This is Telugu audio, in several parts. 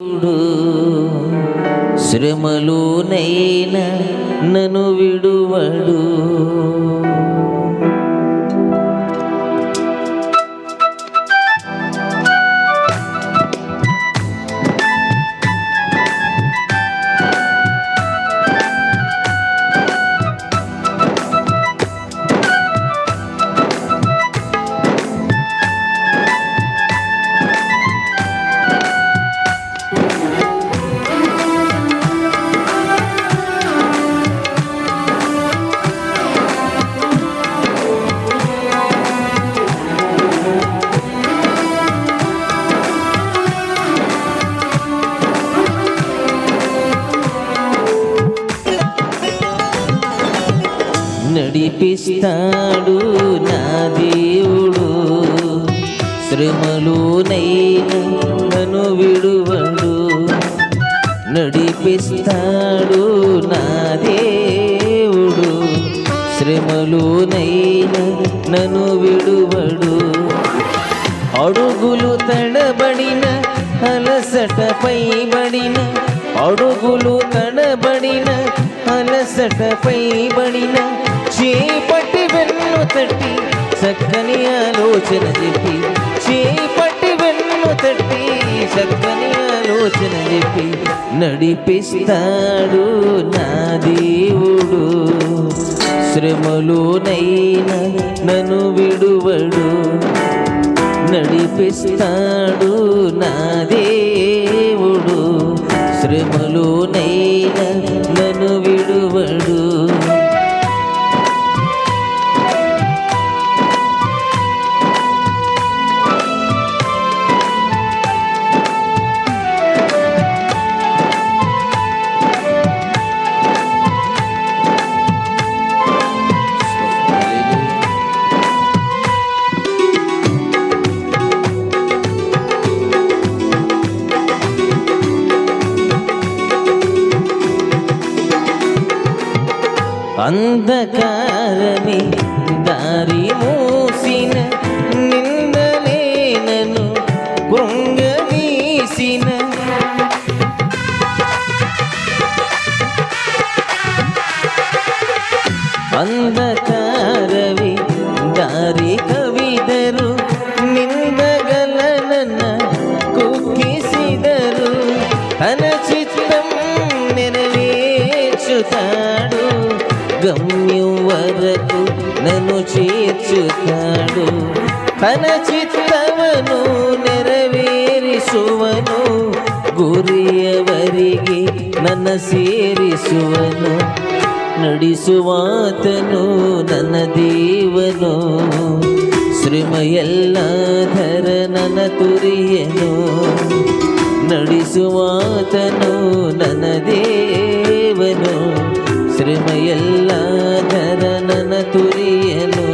దేవుడు శ్రమలోనైనా నన్ను విడువడు. నడిపిస్తాడు నా దేవుడు. శ్రమలోనైనా నన్ను విడువడు. నడిపిస్తాడు నా దేవుడు. శ్రమలోనైనా నన్ను విడువడు. అడుగులు తడబడిన అలసటపై బడిన అడుగులు తడబడిన అలసటపై బడిన చేపట్టి వెన్ను తట్టి చక్కని ఆలోచన చెప్పి చేపట్టి వెన్ను తట్టి చక్కని ఆలోచన చెప్పి నడిపిస్తాడు నా దేవుడు. శ్రమలోనైనా నన్ను విడువడు. నడిపిస్తాడు నా దేవుడు. శ్రమలోనైనా అంధకారని దారి మూసిన నిందలే నన్ను కృంగదీసిన. అంధకారవి దారి కవిದರು ನಿಂದಗಲ ನನ್ನ ಕುಗ್ಗಿಸಿದರು ಅನಚಿತ್ತಂ ನೆರವೇರ್ಚುತ್ತಾಡು ಗಮ್ಯುವರಕು ನನು ಚೇರ್ಚುತ್ತಾಡು ತನ ಚಿತ್ತವನು ನೆರವೇರಿಸುವನು, ಗುರಿಯವರಿಗೆ ನನ್ನ ಸೇರಿಸುವನು. ನಡೆಸುವಾತನು ನನ್ನ ದೇವನು. ಶ್ರೀಮಯಲ್ಲಾಧರ ನನ್ನ ತುರಿಯನು. ನಡೆಸುವಾತನು ನನ್ನ ದೇವ ಶ್ರಮೆಯೆಲ್ಲ ಗದನನ ತುರಿಯಲು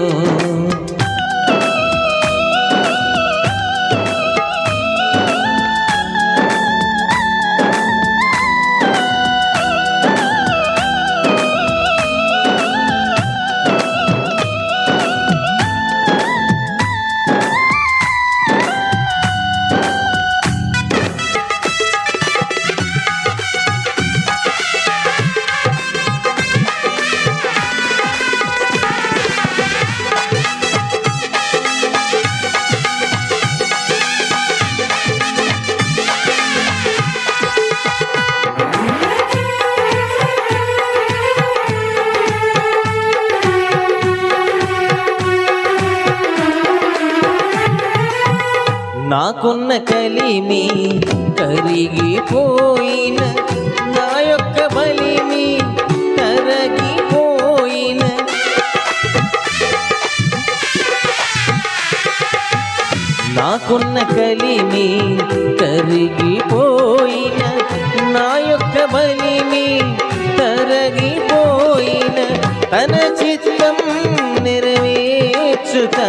నాకున్న కలిమి కరిగిపోయిన నా యొక్క బలిమి కరగిపోయిన నాకున్న కలిమి కరిగిపోయిన నా యొక్క బలిమి తరగిపోయిన తన చిత్తం నెరవేర్చుతా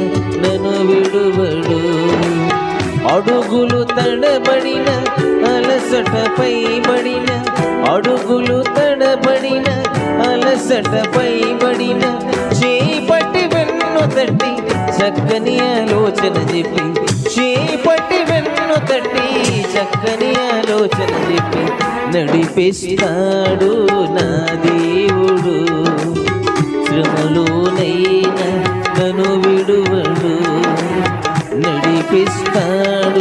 అడుగులు తడబడిన అలసటపై బడిన అడుగులు తడబడిన అలసటపై బడిన చేపట్టి వెన్ను తట్టి చక్కని ఆలోచన చెప్పి చేపట్టి వెన్ను తట్టి చక్కని ఆలోచన చెప్పి నడిపిస్తాడు నా దేవుడు. శ్రమలోనైనా నన్ను విడువడు. నడిపిస్తాడు